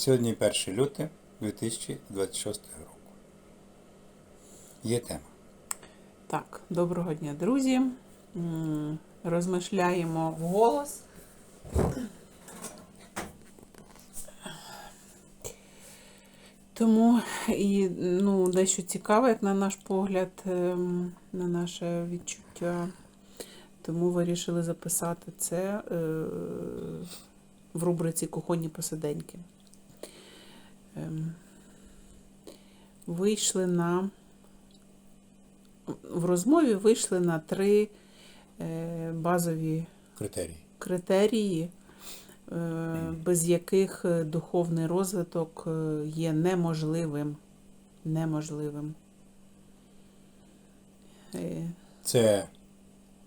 Сьогодні 1 лютого 2026 року. Є тема. Так, доброго дня, друзі. Розмишляємо вголос. Тому і ну, дещо цікаве, як на наш погляд, ем, на наше відчуття. Тому вирішили записати це е, в рубриці Кухонні посиденьки. Ем, Вийшли на в розмові вийшли на три е, базові Критерії. критерії, е, без яких духовний розвиток е, є неможливим. Неможливим. Це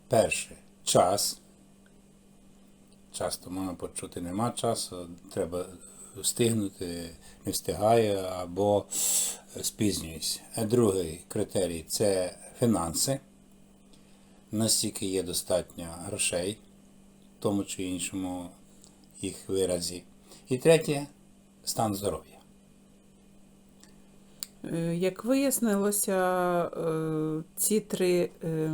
перше час. Часто можна почути, нема часу, треба встигнути, не встигаю або спізнююсь. А Другий критерій це фінанси. Настільки є достатньо грошей, в тому чи іншому їх виразі. І третє стан здоров'я. Е, Як вияснилося, е, ці три е,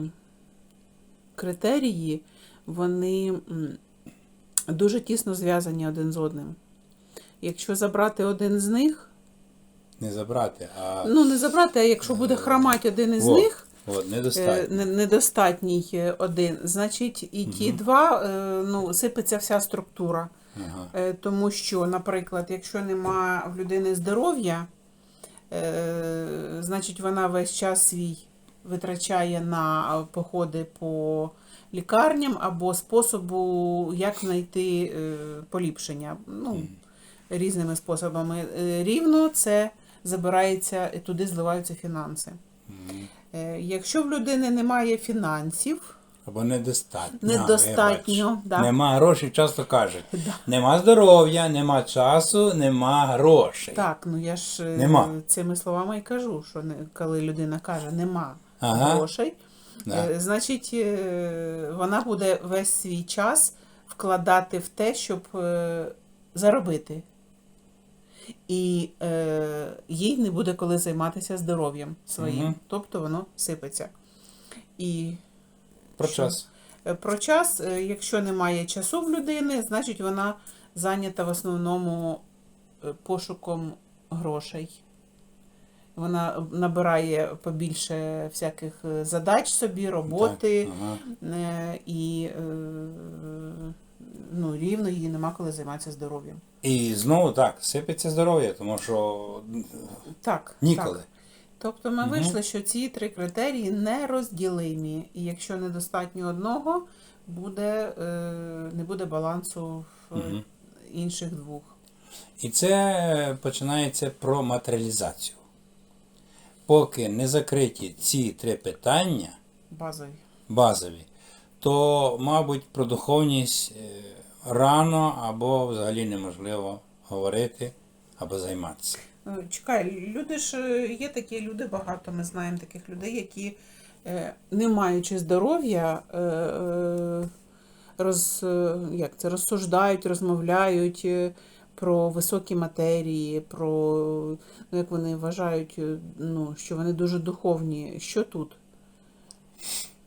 критерії, вони дуже тісно зв'язані один з одним. Якщо забрати один з них, Не забрати, а ну не забрати, а якщо буде хромати один із Во, них, от, е, недостатній е, один, значить і ті два е, ну, сипеться вся структура. Ага. Е, Тому що, наприклад, якщо нема в людини здоров'я, е, значить вона весь час свій витрачає на походи по лікарням або способу, як знайти е, поліпшення. Ну, різними способами. Е, Рівно це забирається, і туди зливаються фінанси. Е, Якщо в людини немає фінансів, Або недостатньо. Недостатньо, да. Нема грошей, часто кажуть. Да. Нема здоров'я, нема часу, нема грошей. Так, ну я ж е, Нема. цими словами і кажу, що не, коли людина каже нема Ага. грошей, Да. е, значить е, вона буде весь свій час вкладати в те, щоб е, заробити. І е, їй не буде коли займатися здоров'ям своїм. Мгм. Тобто воно сипеться. І Про що? час. Е, Про час, е, якщо немає часу в людини, значить вона зайнята в основному е, пошуком грошей. Вона набирає побільше всяких задач собі, роботи, Так, ага. і ну, рівно їй нема коли займатися здоров'ям. І знову так, сипеться здоров'я, тому що Так, ніколи. так. Тобто ми Мгм. вийшли, що ці три критерії нерозділимі. І якщо недостатньо одного, буде, е, не буде балансу в Мгм. інших двох. І це починається про матеріалізацію. Поки не закриті ці три питання Базові. базові, то, мабуть, про духовність е, рано або взагалі неможливо говорити або займатися. Е, Чекай, люди ж е, є такі люди багато. Ми знаємо таких людей, які, не маючи здоров'я, роз, як це, розсуждають, розмовляють про високі матерії, про ну, як вони вважають, ну, що вони дуже духовні. Що тут?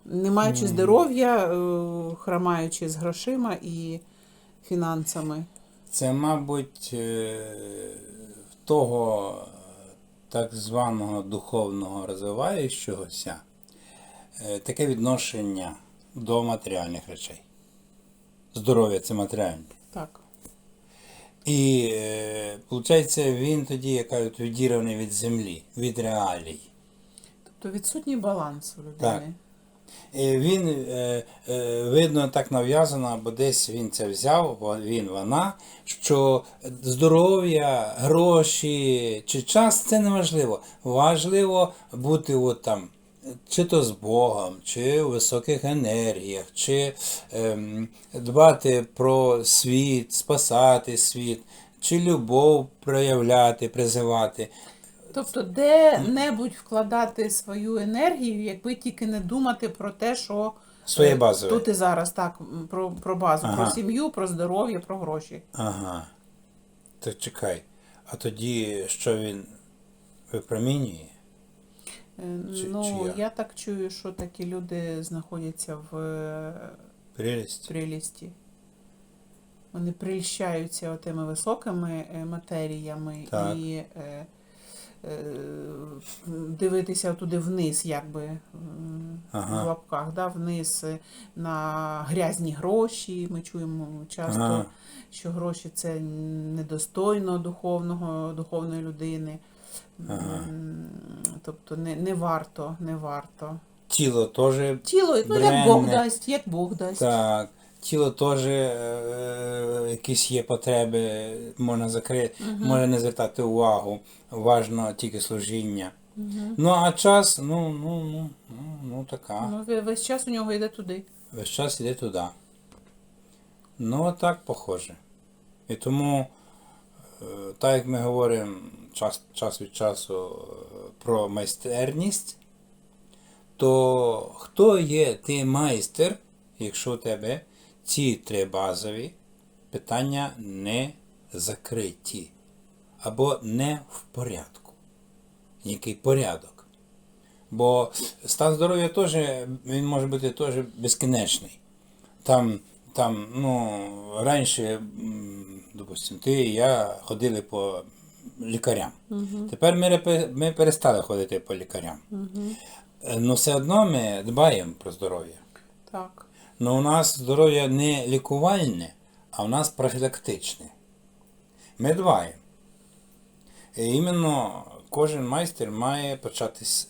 Не маючи здоров'я, е, хромаючи з грошима і фінансами. Це, мабуть, е, в того так званого духовного розвиваючогося е, таке відношення до матеріальних речей. Здоров'я це матеріальне. Так. І виходить, він тоді, як кажуть, відірваний від землі, від реалій. Тобто відсутній баланс у людини. Так. Він, е, е, видно, так нав'язано, або десь він це взяв, він, вона, що здоров'я, гроші чи час це не важливо. Важливо бути от там, чи то з Богом, чи у високих енергіях, чи ем, дбати про світ, спасати світ, чи любов проявляти, призивати. Тобто, де-небудь вкладати свою енергію, якби тільки не думати про те, що Своє е, базове. тут і зараз так, про, про базу, Ага. про сім'ю, про здоров'я, про гроші. Ага. То чекай. А тоді, що він випромінює? Е, Чи- ну, чи як? я так чую, що такі люди знаходяться в е, Прелість. прелісті. Вони прельщаються тими високими матеріями Так. і дивитися туди вниз, якби м, Ага. в лапках, да, вниз е, на грязні гроші. Ми чуємо часто, Ага. що гроші це недостойно духовного, духовної людини. Ага. Тобто не, не варто, не варто. Тіло теж Тіло, ну як Бог дасть, як Бог дасть. Так, тіло теж е, якісь є потреби, можна закрити, може не звертати увагу, важно тільки служіння. Ну, а час, ну, ну, ну, ну, ну така. Ну, весь час у нього йде туди. Весь час іде туди. Ну, отак похоже. І тому, е, так як ми говоримо час, час від часу е, про майстерність, то хто є ти майстер, якщо у тебе ці три базові питання не закриті або не в порядку. Який порядок? Бо стан здоров'я теж він може бути теж безкінечний. Там, там, ну, раніше, допустим, ти і я ходили по лікарям. Тепер ми, ми перестали ходити по лікарям. Е, Ну, все одно ми дбаємо про здоров'я. Так. Ну, у нас здоров'я не лікувальне, а у нас профілактичне. Ми дбаємо. І іменно кожен майстер має почати з-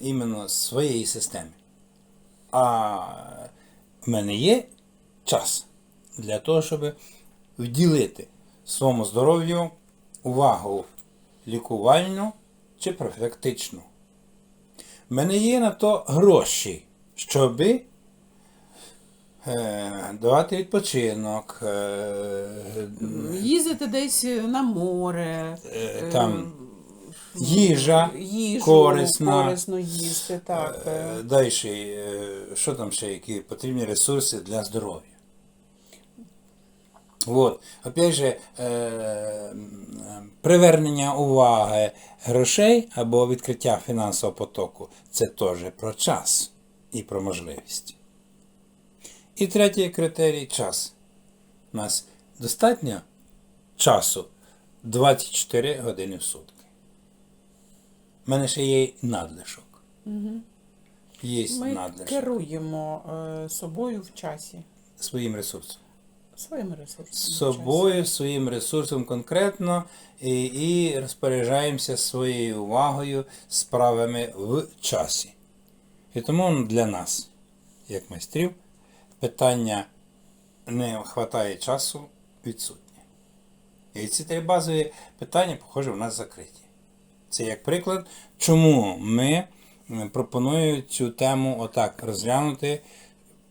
іменно- своєї системи. А в мене є час для того, щоб вділити своєму здоров'ю увагу лікувальну чи профілактичну. В мене є на то гроші, щоби давати відпочинок, е, Їздити десь на море. е, е, там їжа їжу корисна. корисно їсти, так. е. Е, Далі, е, що там ще, які потрібні ресурси для здоров'я. От, опять же, е, привернення уваги грошей або відкриття фінансового потоку це теж про час і про можливість. І третій критерій час. У нас достатньо часу 24 години в сутки. У мене ще є надлишок. Є Ми надлишок керуємо е, собою в часі, своїм ресурсом. З часі. собою, своїм ресурсом конкретно і, і розпоряджаємося своєю увагою справами в часі. І тому для нас, як майстрів, питання не вистачає часу відсутнє. І ці три базові питання, похоже, в нас закриті. Це як приклад, чому ми м, пропоную цю тему отак розглянути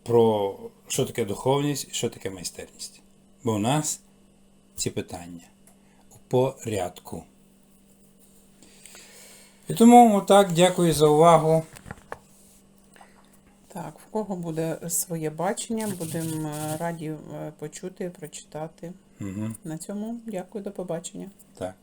про що таке духовність і що таке майстерність. Бо у нас ці питання у порядку. І тому отак дякую за увагу. Кого буде своє бачення, будемо е, раді е, почути, прочитати. Угу. На цьому дякую, до побачення. Так.